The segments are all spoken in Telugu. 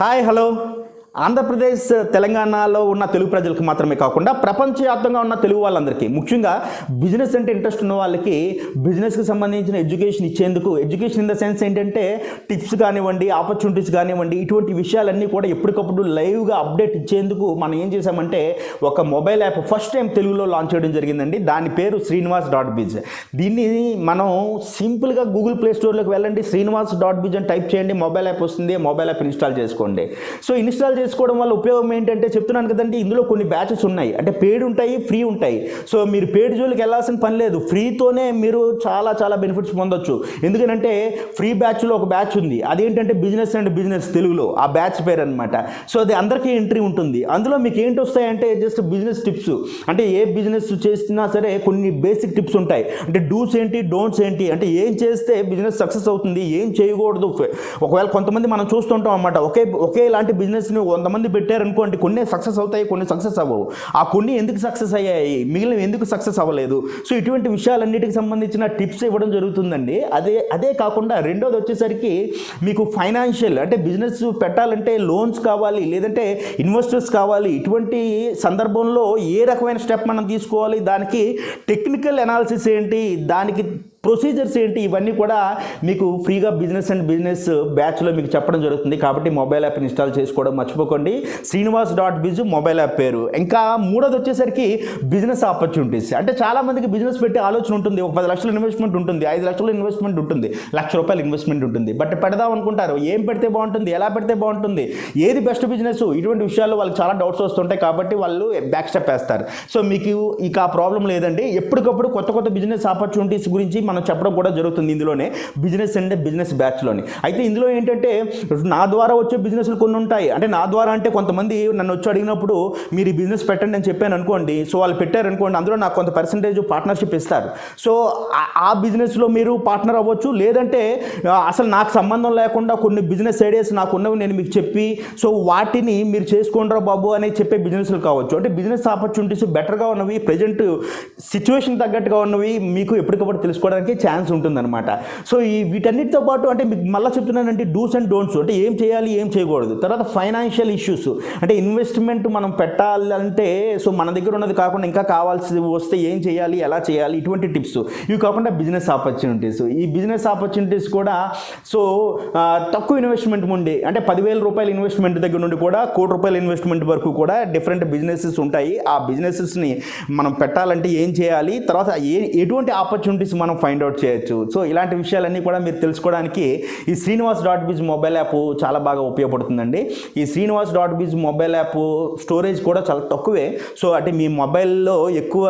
Hi, hello. ఆంధ్రప్రదేశ్ తెలంగాణలో ఉన్న తెలుగు ప్రజలకు మాత్రమే కాకుండా ప్రపంచవ్యాప్తంగా ఉన్న తెలుగు వాళ్ళందరికీ ముఖ్యంగా బిజినెస్ అంటే ఇంట్రెస్ట్ ఉన్న వాళ్ళకి బిజినెస్కి సంబంధించిన ఎడ్యుకేషన్ ఇచ్చేందుకు ఎడ్యుకేషన్ ఇన్ ద సెన్స్ ఏంటంటే టిప్స్ కానివ్వండి ఆపర్చునిటీస్ కానివ్వండి ఇటువంటి విషయాలన్నీ కూడా ఎప్పటికప్పుడు లైవ్గా అప్డేట్ ఇచ్చేందుకు మనం ఏం చేసామంటే ఒక మొబైల్ యాప్ ఫస్ట్ టైం తెలుగులో లాంచ్ చేయడం జరిగిందండి. దాని పేరు శ్రీనివాస్ డాట్ బిజ్ దీన్ని మనం సింపుల్గా గూగుల్ ప్లే స్టోర్లోకి వెళ్ళండి శ్రీనివాస్ డాట్ బిజ్ అని టైప్ చేయండి మొబైల్ యాప్ వస్తుంది మొబైల్ యాప్ ఇన్స్టాల్ చేసుకోండి. సో ఇన్స్టాల్ చేసుకోవడం వల్ల ఉపయోగం ఏంటంటే చెప్తున్నాను కదండి ఇందులో కొన్ని బ్యాచెస్ ఉన్నాయి. అంటే పేడ్ ఉంటాయి ఫ్రీ ఉంటాయి. సో మీరు పేడ్ జోలికి వెళ్ళాల్సిన పని లేదు. ఫ్రీతోనే మీరు చాలా చాలా బెనిఫిట్స్ పొందొచ్చు. ఎందుకంటే ఫ్రీ బ్యాచ్లో ఒక బ్యాచ్ ఉంది. అదేంటంటే బిజినెస్ అండ్ బిజినెస్ తెలుగులో. ఆ బ్యాచ్ పేరు అనమాట సో అది అందరికీ ఎంట్రీ ఉంటుంది. అందులో మీకు ఏంటి వస్తాయంటే జస్ట్ బిజినెస్ టిప్స్ అంటే ఏ బిజినెస్ చేసినా సరే కొన్ని బేసిక్ టిప్స్ ఉంటాయి. అంటే డూస్ ఏంటి డోంట్స్ ఏంటి? అంటే ఏం చేస్తే బిజినెస్ సక్సెస్ అవుతుంది? ఏం చేయకూడదు? ఒకవేళ కొంతమంది మనం చూస్తుంటాం అనమాట ఒకే ఒకే ఇలాంటి వంద మంది పెట్టారనుకోండి కొన్ని సక్సెస్ అవుతాయి కొన్ని సక్సెస్ అవ్వవు. ఆ కొన్ని ఎందుకు సక్సెస్ అయ్యాయి? మిగిలిన ఎందుకు సక్సెస్ అవ్వలేదు? సో ఇటువంటి విషయాలన్నిటికి సంబంధించిన టిప్స్ ఇవ్వడం జరుగుతుందండి. అదే అదే కాకుండా రెండోది వచ్చేసరికి మీకు ఫైనాన్షియల్ అంటే బిజినెస్ పెట్టాలంటే లోన్స్ కావాలి లేదంటే ఇన్వెస్టర్స్ కావాలి. ఇటువంటి సందర్భంలో ఏ రకమైన స్టెప్ మనం తీసుకోవాలి? దానికి టెక్నికల్ అనాలిసిస్ ఏంటి? దానికి ప్రొసీజర్స్ ఏంటి? ఇవన్నీ కూడా మీకు ఫ్రీగా బిజినెస్ అండ్ బిజినెస్ బ్యాచ్లో మీకు చెప్పడం జరుగుతుంది. కాబట్టి మొబైల్ యాప్ ఇన్స్టాల్ చేసుకోవడం మర్చిపోకండి. Srinivas dot biz mobile app పేరు. ఇంకా మూడోది వచ్చేసరికి బిజినెస్ ఆపర్చునిటీస్. అంటే చాలా మందికి బిజినెస్ పెట్టే ఆలోచన ఉంటుంది. ఒక పది లక్షల ఇన్వెస్ట్మెంట్ ఉంటుంది. ఐదు లక్షల ఇన్వెస్ట్మెంట్ ఉంటుంది. లక్ష రూపాయల ఇన్వెస్ట్మెంట్ ఉంటుంది. బట్ పెడదాం అనుకుంటారు. ఏం పెడితే బాగుంటుంది? ఎలా పెడితే బాగుంటుంది? ఏది బెస్ట్ బిజినెస్? ఇటువంటి విషయాల్లో వాళ్ళకి చాలా డౌట్స్ వస్తుంటాయి. కాబట్టి వాళ్ళు బ్యాక్ స్టెప్ వేస్తారు. సో మీకు ఇక ఆ ప్రాబ్లం లేదండి. ఎప్పటికప్పుడు కొత్త కొత్త బిజినెస్ ఆపర్చునిటీస్ గురించి మనం చెప్పడం కూడా జరుగుతుంది ఇందులోనే బిజినెస్ అంటే బిజినెస్ బ్యాచ్లోని. అయితే ఇందులో ఏంటంటే నా ద్వారా వచ్చే బిజినెస్లు కొన్ని ఉంటాయి. అంటే నా ద్వారా అంటే కొంతమంది నన్ను వచ్చి అడిగినప్పుడు మీరు ఈ బిజినెస్ పెట్టండి అని చెప్పాను అనుకోండి సో వాళ్ళు పెట్టారనుకోండి అందులో నాకు కొంత పర్సంటేజ్ పార్ట్నర్షిప్ ఇస్తారు. సో ఆ- బిజినెస్లో మీరు పార్ట్నర్ అవ్వచ్చు లేదంటే అసలు నాకు సంబంధం లేకుండా కొన్ని బిజినెస్ ఐడియాస్ నాకు ఉన్నవి నేను మీకు చెప్పి సో వాటిని మీరు చేసుకోండిరా బాబు అని చెప్పే బిజినెస్లు కావచ్చు. అంటే బిజినెస్ ఆపర్చునిటీస్ బెటర్గా ఉన్నవి ప్రజెంట్ సిచ్యువేషన్ తగ్గట్టుగా ఉన్నవి మీకు ఎప్పటికప్పుడు తెలుసుకోవడానికి ఛాన్స్ ఉంటుందన్నమాట. సో ఈ వీటన్నిటితో పాటు అంటే మీకు మళ్ళీ చెప్తున్నానంటే డూస్ అండ్ డోంట్స్ అంటే ఏం చేయాలి ఏం చేయకూడదు. తర్వాత ఫైనాన్షియల్ ఇష్యూస్ అంటే ఇన్వెస్ట్మెంట్ మనం పెట్టాలంటే సో మన దగ్గర ఉన్నది కాకుండా ఇంకా కావాల్సి వస్తే ఏం చేయాలి ఎలా చేయాలి ఇటువంటి టిప్స్ ఇవి కాకుండా బిజినెస్ ఆపర్చునిటీస్ ఈ బిజినెస్ ఆపర్చునిటీస్ కూడా సో తక్కువ ఇన్వెస్ట్మెంట్ నుండి అంటే పదివేల రూపాయల ఇన్వెస్ట్మెంట్ దగ్గర నుండి కూడా కోటి రూపాయల ఇన్వెస్ట్మెంట్ వరకు కూడా డిఫరెంట్ బిజినెసెస్ ఉంటాయి. ఆ బిజినెసెస్ని మనం పెట్టాలంటే ఏం చేయాలి తర్వాత ఏ ఎటువంటి ఆపర్చునిటీస్ మనం ఫైండ్ అవుట్ చేయొచ్చు. సో ఇలాంటి విషయాలన్నీ కూడా మీరు తెలుసుకోవడానికి ఈ Srinivas dot biz mobile app చాలా బాగా ఉపయోగపడుతుందండి. ఈ Srinivas dot biz mobile app storage కూడా చాలా తక్కువే. సో అంటే మీ మొబైల్లో ఎక్కువ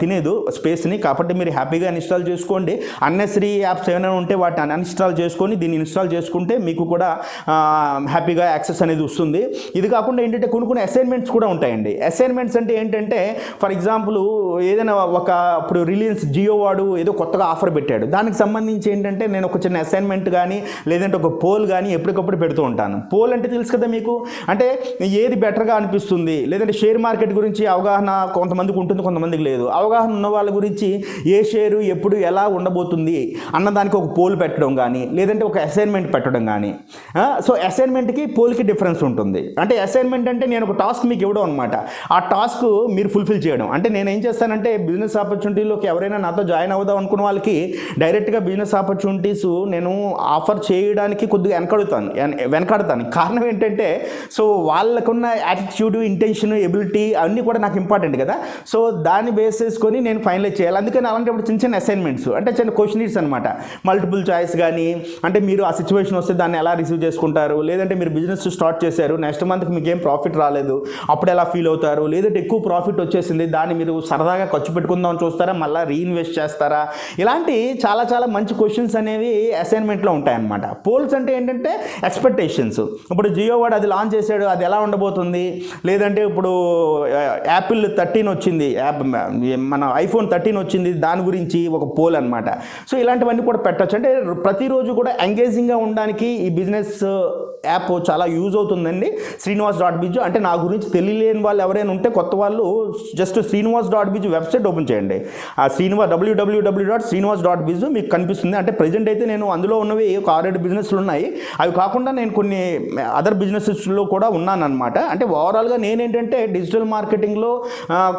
తినేదు స్పేస్ని కాబట్టి మీరు హ్యాపీగా ఇన్స్టాల్ చేసుకోండి. అన్నెసరీ యాప్స్ ఏమైనా ఉంటే వాటిని అన్ఇన్స్టాల్ చేసుకొని దీన్ని ఇన్స్టాల్ చేసుకుంటే మీకు కూడా హ్యాపీగా యాక్సెస్ అనేది వస్తుంది. ఇది కాకుండా ఏంటంటే కొన్ని కొన్ని అసైన్మెంట్స్ కూడా ఉంటాయండి. అసైన్మెంట్స్ అంటే ఏంటంటే ఫర్ ఎగ్జాంపుల్ ఏదైనా ఒక ఇప్పుడు రిలయన్స్ జియో వాడు ఏదో కొత్తగా ఆఫర్ పెట్టాడు. దానికి సంబంధించి ఏంటంటే నేను ఒక చిన్న అసైన్మెంట్ కానీ లేదంటే ఒక పోల్ కానీ ఎప్పటికప్పుడు పెడుతూ ఉంటాను. పోల్ అంటే తెలుసు కదా మీకు? అంటే ఏది బెటర్గా అనిపిస్తుంది? లేదంటే షేర్ మార్కెట్ గురించి అవగాహన కొంతమందికి ఉంటుంది కొంతమందికి లేదు. అవగాహన ఉన్న వాళ్ళ గురించి ఏ షేరు ఎప్పుడు ఎలా ఉండబోతుంది అన్నదానికి ఒక పోల్ పెట్టడం కానీ లేదంటే ఒక అసైన్మెంట్ పెట్టడం కానీ సో అసైన్మెంట్కి పోల్కి డిఫరెన్స్ ఉంటుంది. అంటే అసైన్మెంట్ అంటే నేను ఒక టాస్క్ మీకు ఇవ్వడం అనమాట ఆ టాస్క్ మీరు ఫుల్ఫిల్ చేయడం. అంటే నేను ఏం చేస్తానంటే బిజినెస్ ఆపర్చునిటీలోకి ఎవరైనా నాతో జాయిన్ అవుదాం అనుకున్న వాళ్ళకి డైరెక్ట్గా బిజినెస్ ఆపర్చునిటీస్ నేను ఆఫర్ చేయడానికి కొద్దిగా వెనకడుతాను. వెన- కారణం ఏంటంటే సో వాళ్ళకున్న యాటిట్యూడ్ ఇంటెన్షన్ ఎబిలిటీ అన్నీ కూడా నాకు ఇంపార్టెంట్ కదా. సో దాన్ని బేస్ చేసుకొని నేను ఫైనలైజ్ చేయాలి. అందుకని అలాంటప్పుడు చిన్న చిన్న అసైన్మెంట్స్ అంటే చిన్న క్వశ్చనీస్ అనమాట మల్టిపుల్ చాయిస్ కానీ అంటే మీరు ఆ సిచ్యువేషన్ వస్తే దాన్ని ఎలా రిసీవ్ చేసుకుంటారు? లేదంటే మీరు బిజినెస్ స్టార్ట్ చేశారు. నెక్స్ట్ మంత్కి మీకు ఏం ప్రాఫిట్ రాలేదు. అప్పుడు ఎలా ఫీల్ అవుతారు? లేదంటే ఎక్కువ ప్రాఫిట్ వచ్చేసింది. దాన్ని మీరు సరదాగా ఖర్చు పెట్టుకుందామని చూస్తారా? మళ్ళీ రీఇన్వెస్ట్ చేస్తారా? ఇలాంటి చాలా చాలా మంచి క్వశ్చన్స్ అనేవి అసైన్మెంట్లో ఉంటాయన్నమాట. పోల్స్ అంటే ఏంటంటే ఎక్స్పెక్టేషన్స్ ఇప్పుడు జియో వాడు అది లాంచ్ చేశాడు అది ఎలా ఉండబోతుంది? లేదంటే ఇప్పుడు యాపిల్ థర్టీన్ వచ్చింది యాప్ మన ఐఫోన్ థర్టీన్ వచ్చింది దాని గురించి ఒక పోల్ అనమాట సో ఇలాంటివన్నీ కూడా పెట్టచ్చు. అంటే ప్రతిరోజు కూడా ఎంగేజింగ్గా ఉండడానికి ఈ బిజినెస్ యాప్ చాలా యూజ్ అవుతుందండి. శ్రీనివాస్ డాట్ బిజ్ అంటే నా గురించి తెలియలేని వాళ్ళు ఎవరైనా ఉంటే కొత్త వాళ్ళు just Srinivas dot biz website open చేయండి. ఆ Srinivas W W W dot Srinivas dot biz మీకు కనిపిస్తుంది. అంటే ప్రజెంట్ అయితే నేను అందులో ఉన్నవి ఒక ఆరేడు బిజినెస్లు ఉన్నాయి. అవి కాకుండా నేను కొన్ని అదర్ బిజినెసెస్లో కూడా ఉన్నానన్నమాట. అంటే ఓవరాల్గా నేనేంటంటే డిజిటల్ మార్కెటింగ్లో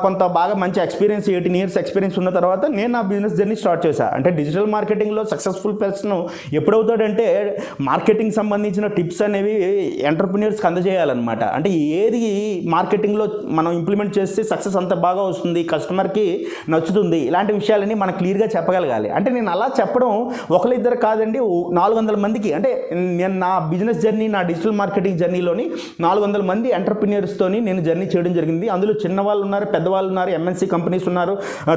కొంత బాగా మంచి ఎక్స్పీరియన్స్ ఎయిటీన్ ఇయర్స్ ఎక్స్పీరియన్స్ ఉన్న తర్వాత నేను నా బిజినెస్ జర్నీ స్టార్ట్ చేశాను అంటే డిజిటల్ మార్కెటింగ్లో సక్సెస్ఫుల్ పర్సన్ ఎప్పుడవుతాడంటే మార్కెటింగ్ సంబంధించిన టిప్స్ అనేవి ఎంటర్ప్రిన్యూర్స్కి అందజేయాలన్నమాట. అంటే ఏది మార్కెటింగ్లో మనం ఇంప్లిమెంట్ చేస్తే సక్సెస్ అంత బాగా వస్తుంది కస్టమర్కి నచ్చుతుంది ఇలాంటి విషయాలని మనం క్లియర్గా చెప్పగలగాలి. అంటే నేను అలా చెప్పడం ఒకరిద్దరు కాదండి నాలుగు వందల మందికి అంటే నేను నా బిజినెస్ జర్నీ నా డిజిటల్ మార్కెటింగ్ జర్నీలోని నాలుగు వందల మంది ఎంటర్ప్రిన్యూర్స్తోని నేను జర్నీ చేయడం జరిగింది. అందులో చిన్నవాళ్ళు ఉన్నారు పెద్దవాళ్ళు ఉన్నారు ఎంఎన్సీ కంపెనీస్ ఉన్నారు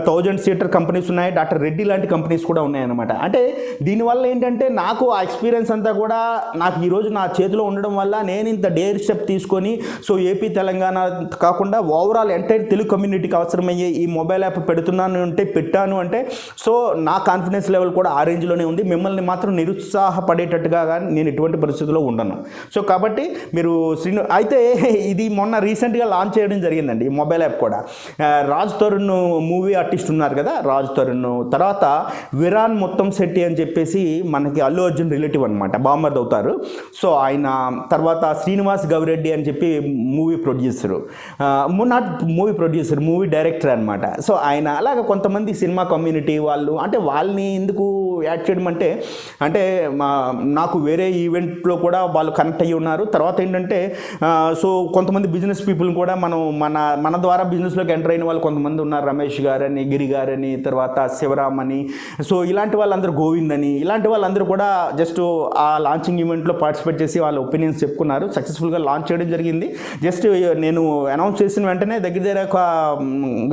థౌజండ్ సీటర్ కంపెనీస్ ఉన్నాయి డాక్టర్ రెడ్డి లాంటి కంపెనీస్ కూడా ఉన్నాయన్నమాట. అంటే దీనివల్ల ఏంటంటే నాకు ఆ ఎక్స్పీరియన్స్ అంతా కూడా నాకు ఈరోజు నా చేతిలో ఉండడం వల్ల నేను ఇంత డేర్ స్టెప్ తీసుకొని సో ఏపీ తెలంగాణ కాకుండా ఓవరాల్ ఎంటైర్ తెలుగు కమ్యూనిటీకి అవసరమయ్యే ఈ మొబైల్ యాప్ పెడుతున్నాను అంటే పెట్టాను అంటే సో నా కాన్ఫిడెన్స్ లెవెల్ కూడా ఆ రేంజ్లోనే ఉంది. మిమ్మల్ని మాత్రం నిరుత్సాహపడేటట్టుగా కానీ నేను ఎటువంటి పరిస్థితుల్లో ఉండను. సో కాబట్టి మీరు శ్రీను అయితే ఇది మొన్న రీసెంట్గా లాంచ్ చేయడం జరిగిందండి ఈ మొబైల్ యాప్ కూడా. రాజ్ తరుణ్ మూవీ ఆర్టిస్ట్ ఉన్నారు కదా రాజ్ తరుణ్. తర్వాత విరాన్ మొత్తం శెట్టి అని చెప్పేసి మనకి అల్లు అర్జున్ రిలేటివ్ అనమాట బామ్మర్ది అవుతారు. సో ఆయన తర్వాత శ్రీనివాస్ గౌరెడ్డి అని చెప్పి movie producer not movie producer movie director అనమాట సో ఆయన అలాగ కొంతమంది సినిమా కమ్యూనిటీ వాళ్ళు అంటే వాళ్ళని ఎందుకు యాడ్ చేయడం అంటే అంటే మా నాకు వేరే ఈవెంట్లో కూడా వాళ్ళు కనెక్ట్ అయ్యి ఉన్నారు. తర్వాత ఏంటంటే సో కొంతమంది బిజినెస్ పీపుల్ కూడా మనం మన మన ద్వారా బిజినెస్లోకి ఎంటర్ అయిన వాళ్ళు కొంతమంది ఉన్నారు. రమేష్ గారని గిరి గారని తర్వాత శివరామ్ అని. సో ఇలాంటి వాళ్ళందరూ గోవింద్ అని. ఇలాంటి వాళ్ళందరూ కూడా జస్ట్ ఆ లాంచింగ్ ఈవెంట్లో పార్టిసిపేట్ చేసి వాళ్ళ ఒపీనియన్స్ చెప్పుకున్నారు. సక్సెస్ఫుల్గా లాంచ్ చేయడం జరిగింది. జస్ట్ నేను అనౌన్స్ చేసిన వెంటనే దగ్గర దగ్గర ఒక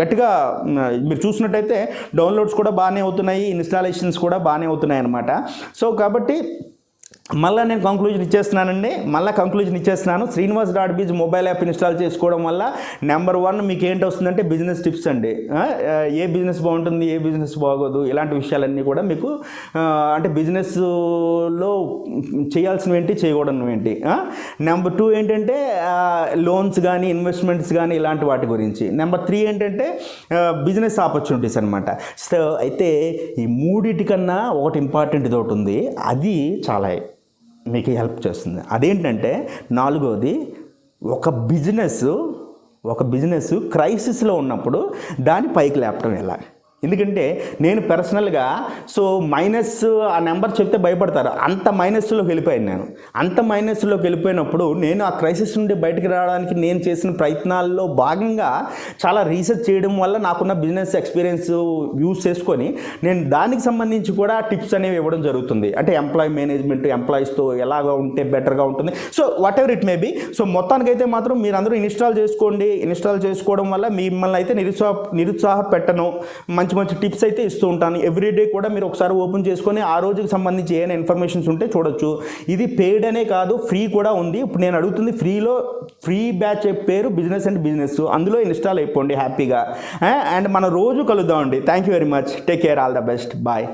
గట్టిగా మీరు చూసినట్టయితే డౌన్లోడ్స్ కూడా బాగానే అవుతున్నాయి. ఇన్స్టాలేషన్స్ కూడా బాగానే అవుతున్నాయి అనమాట సో కాబట్టి మళ్ళీ నేను కంక్లూజన్ ఇచ్చేస్తున్నానండి. మళ్ళీ కంక్లూజన్ ఇచ్చేస్తున్నాను. Srinivas dot biz mobile app install చేసుకోవడం వల్ల నెంబర్ వన్ మీకు ఏంటి వస్తుందంటే బిజినెస్ టిప్స్ అండి. ఏ బిజినెస్ బాగుంటుంది ఏ బిజినెస్ బాగోదు ఇలాంటి విషయాలన్నీ కూడా మీకు అంటే బిజినెస్లో చేయాల్సినవి ఏంటి చేయకూడదు ఏంటి? నెంబర్ టూ ఏంటంటే లోన్స్ కానీ ఇన్వెస్ట్మెంట్స్ కానీ ఇలాంటి వాటి గురించి. నెంబర్ త్రీ ఏంటంటే బిజినెస్ ఆపర్చునిటీస్ అనమాట సో అయితే ఈ మూడిటికన్నా ఒకటి ఇంపార్టెంట్ ఒకటి ఉంది. అది చాలా మీకు హెల్ప్ చేస్తుంది. అదేంటంటే నాలుగోది ఒక బిజినెస్ ఒక బిజినెస్ క్రైసిస్లో ఉన్నప్పుడు దాన్ని పైకి లేపడం ఎలా? ఎందుకంటే నేను పర్సనల్గా సో మైనస్ ఆ నెంబర్ చెప్తే భయపడతారు. అంత మైనస్లోకి వెళ్ళిపోయాను నేను. అంత మైనస్లోకి వెళ్ళిపోయినప్పుడు నేను ఆ క్రైసిస్ నుండి బయటకు రావడానికి నేను చేసిన ప్రయత్నాల్లో భాగంగా చాలా రీసెర్చ్ చేయడం వల్ల నాకున్న బిజినెస్ ఎక్స్పీరియన్స్ యూస్ చేసుకొని నేను దానికి సంబంధించి కూడా టిప్స్ అనేవి ఇవ్వడం జరుగుతుంది. అంటే ఎంప్లాయ్ మేనేజ్మెంట్ ఎంప్లాయీస్తో ఎలాగా ఉంటే బెటర్గా ఉంటుంది. So whatever it may be so మొత్తానికైతే మాత్రం మీరందరూ ఇన్స్టాల్ చేసుకోండి. ఇన్స్టాల్ చేసుకోవడం వల్ల మిమ్మల్ని అయితే నిరుత్సాహ నిరుత్సాహ పెట్టను మంచి మంచి మంచి టిప్స్ అయితే ఇస్తూ ఉంటాను. ఎవ్రీడే కూడా మీరు ఒకసారి ఓపెన్ చేసుకొని ఆ రోజుకి సంబంధించి ఏమైనా ఇన్ఫర్మేషన్స్ ఉంటే చూడొచ్చు. ఇది పెయిడ్ అనే కాదు ఫ్రీ కూడా ఉంది. ఇప్పుడు నేను అడుగుతుంది ఫ్రీలో ఫ్రీ బ్యాచ్ పేరు బిజినెస్ అండ్ బిజినెస్ అందులో ఇన్స్టాల్ అయిపోండి హ్యాపీగా. అండ్ మన రోజు కలుద్దామండి thank you very much take care all the best bye